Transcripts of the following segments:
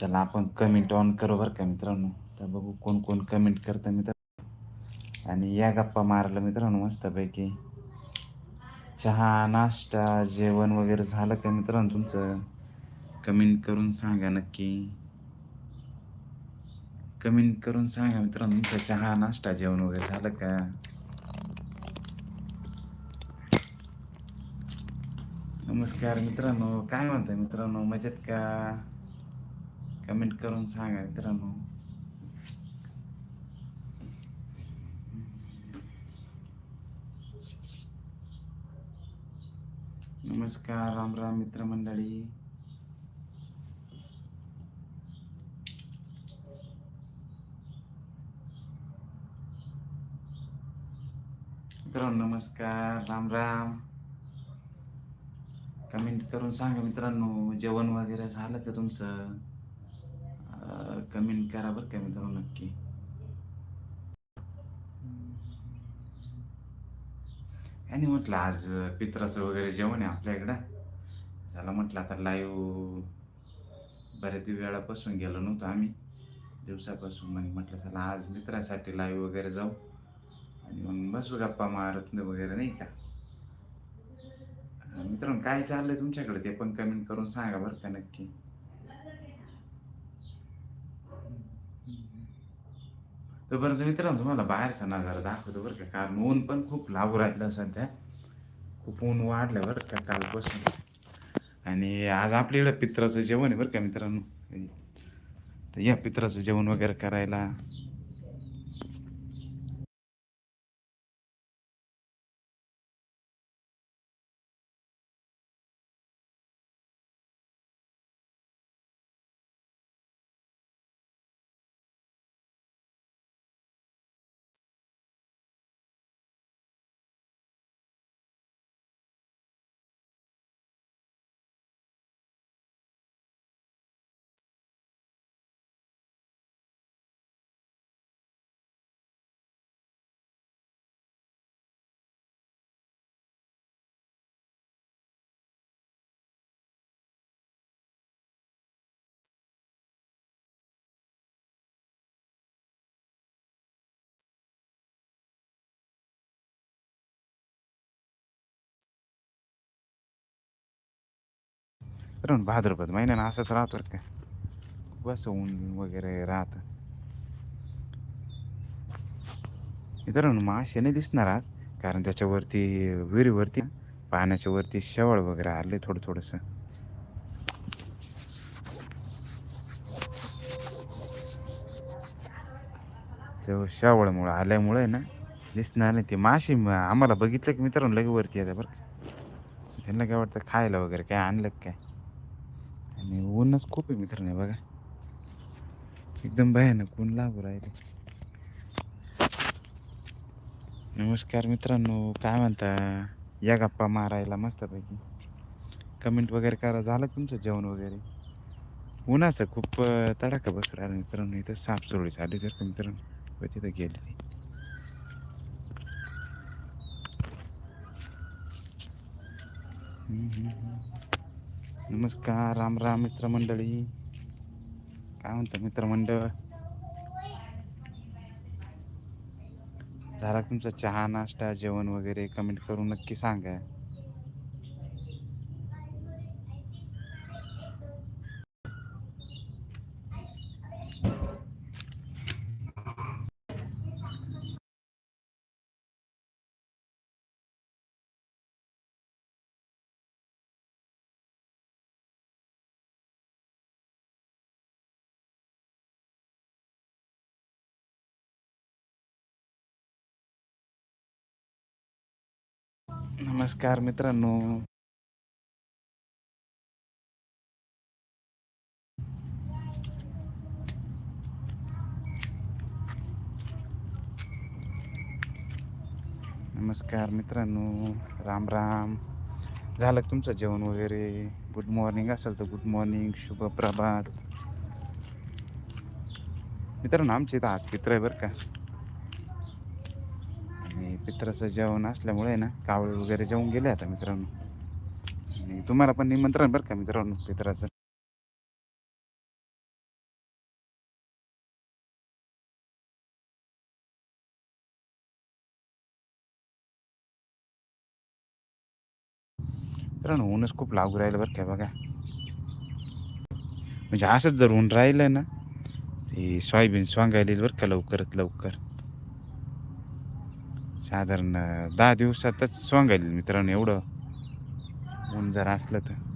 चला आपण comment on करू बरं का मित्रांनो. तर बघू कोण कोण कमेंट करतं मित्र आणि या गप्पा मारलं मित्रांनो मस्तपैकी. चहा नाश्ता जेवण वगैरे झालं का मित्रांनो तुमचं? कमेंट करून सांगा नक्की. कमेंट करून सांगा मित्रांनो तुमचं चहा नाश्ता जेवण वगैरे झालं का? नमस्कार मित्रांनो काय म्हणताय मित्रांनो? मजेत का? कमेंट करून सांगा मित्रांनो. नमस्कार राम राम मित्रमंडळी मित्रांनो नमस्कार राम राम. कमेंट करून सांगा मित्रांनो जेवण वगैरे झालं का तुमचं? कमेंट करा बरं का मित्रांनो नक्की आणि म्हटलं आज पित्राचं वगैरे जेवण आहे आपल्या इकडं त्याला म्हटलं आता लाईव्ह बऱ्याच वेळापासून गेलो नव्हतो आम्ही. दिवसापासून मग म्हटलं चला आज मित्रासाठी लाईव्ह वगैरे जाऊ. आणि मग बसू गप्पा मारत वगैरे नाही का? मित्रांनो काय चाललंय तुमच्याकडे? ते पण कमेंट करून सांगा बरं का नक्की. तोपर्यंत मित्रांनो तुम्हाला बाहेरचा नजारा दाखवतो बरं का. कारण ऊन पण खूप लागू राहिलं सध्या. खूप ऊन वाढलं बरं का कालपासून. आणि आज आपल्या इकडं पित्राचं जेवण आहे बरं का मित्रांनो. तर या पित्राचं जेवण वगैरे करायला कारण भाद्रपद महिन्यानं असंच राहतो बरं का. बस ऊन वगैरे राहतं. मित्रांनो मासे नाही दिसणार आज कारण त्याच्यावरती विहिरीवरती पाण्याच्या वरती शेवळ वगैरे आले थोडं थोडंसं. ते शेवाळमुळं आल्यामुळे ना दिसणार नाही ते मासे आम्हाला बघितलं की मित्रांनो लगे वरती येते बरं का. त्यांना काय वाटतं खायला वगैरे काय आणलं काय? आणि ऊनच खूप आहे मित्र नाही बघा एकदम भयानक ऊन लागू राहिले नमस्कार मित्रांनो काय म्हणता या गप्पा मारायला मस्तपैकी कमेंट वगैरे करा झालं तुमचं जेवण वगैरे उन्हाचं खूप तडाखा बसला मित्रांनो इथं सापसोळी झाली जर का मित्रांनो तिथं गेली Mm-hmm. नमस्कार राम राम मित्रमंडळी. काय म्हणतं मित्रमंडळ? झाला तुमचा चहा नाश्ता जेवण वगैरे? कमेंट करून नक्की सांगा. नमस्कार मित्रांनो. नमस्कार मित्रांनो. राम राम. झालं तुमचं जेवण वगैरे? गुड मॉर्निंग असेल तर गुड मॉर्निंग शुभ प्रभात. मित्रांनो आमच्या इथं आज पित्र आहे बरं का? पित्राचं जेवण असल्यामुळे ना कावळे वगैरे जेवून गेले आता मित्रांनो. आणि तुम्हाला पण निमंत्रण बरं का मित्रांनो पित्राचं मित्रांनो ऊनच खूप लागू राहिलं बरं काय बघा. म्हणजे असंच जर ऊन राहिलं ना ते सोयाबीन स्वांगायला बरं का लवकरच लवकर. साधारण दहा दिवसातच सांगायला मित्रांनो एवढं ऊन जर असलं तर.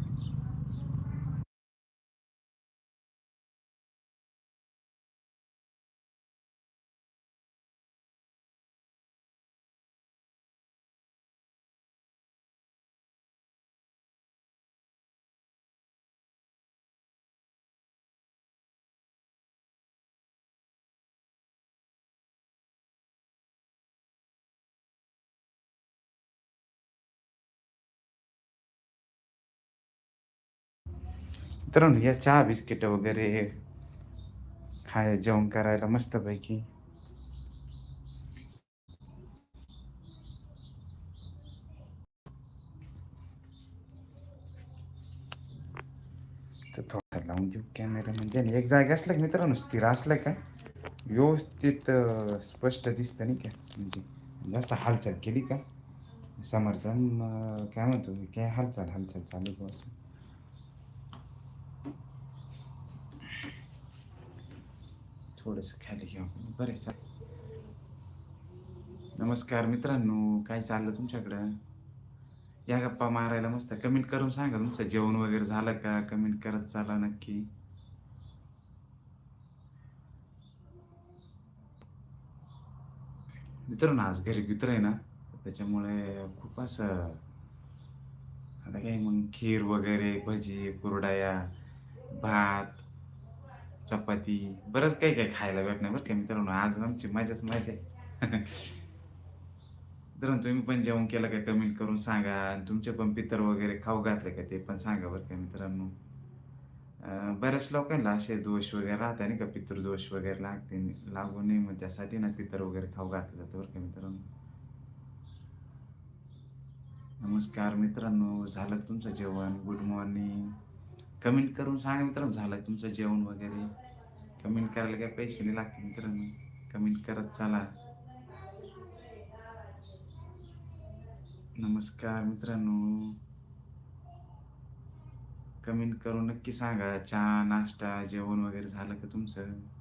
मित्रांनो या चहा बिस्किट वगैरे खाय जेवण करायला मस्तपैकी. तर थोडा लावून देऊ कॅमेरा म्हणजे एक जागा असलं की मित्रांनो स्थिर असलं का व्यवस्थित स्पष्ट दिसतं नाही का? म्हणजे जास्त हालचाल केली का? समर्थन काय म्हणतो काय हालचाल हालचाल चालू आहे असं? थोडंसं खाली घ्या. बरे चाल नमस्कार मित्रांनो काय चाललं तुमच्याकडं? या गप्पा मारायला मस्त. कमेंट करून सांगा तुमचं जेवण वगैरे झालं का? कमेंट करत चाला नक्की. मित्रांनो आज घरी मित्र आहे ना त्याच्यामुळे खूप असं आता काही मग खीर वगैरे भजी कुरडाया भात चपाती बरंच काही काही खायला भेटणार बरं का मित्रांनो आज आमची मजाच मजा आहे. जर तुम्ही पण जेवण केलं का कमेंट करून सांगा. तुमचे पण पितर वगैरे खाऊ घातले का ते पण सांगा बरं का मित्रांनो. बऱ्याच लोकांना असे दोष वगैरे राहतात नाही का पितृदोष वगैरे लागते लागू नये मग त्यासाठी ना पितर वगैरे खाऊ घातलं जातं बरं का मित्रांनो. नमस्कार मित्रांनो झालं तुमचं जेवण? गुड मॉर्निंग कमेंट करून सांगा मित्रांनो झालं तुमचं जेवण वगैरे? कमेंट करायला काय पैसे नाही लागते मित्रांनो. कमेंट करत चला. नमस्कार मित्रांनो. कमेंट करून नक्की सांगा चहा नाश्ता जेवण वगैरे झालं का तुमचं?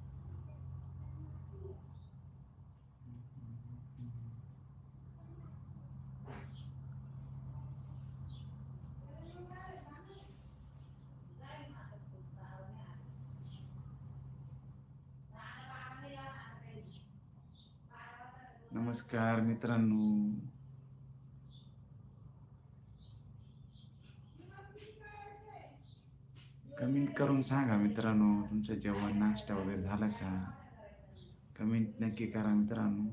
नमस्कार मित्रांनो. कमेंट करून सांगा मित्रांनो तुमचं जेवण नाश्ता वगैरे झाला का? कमेंट नक्की करा मित्रांनो.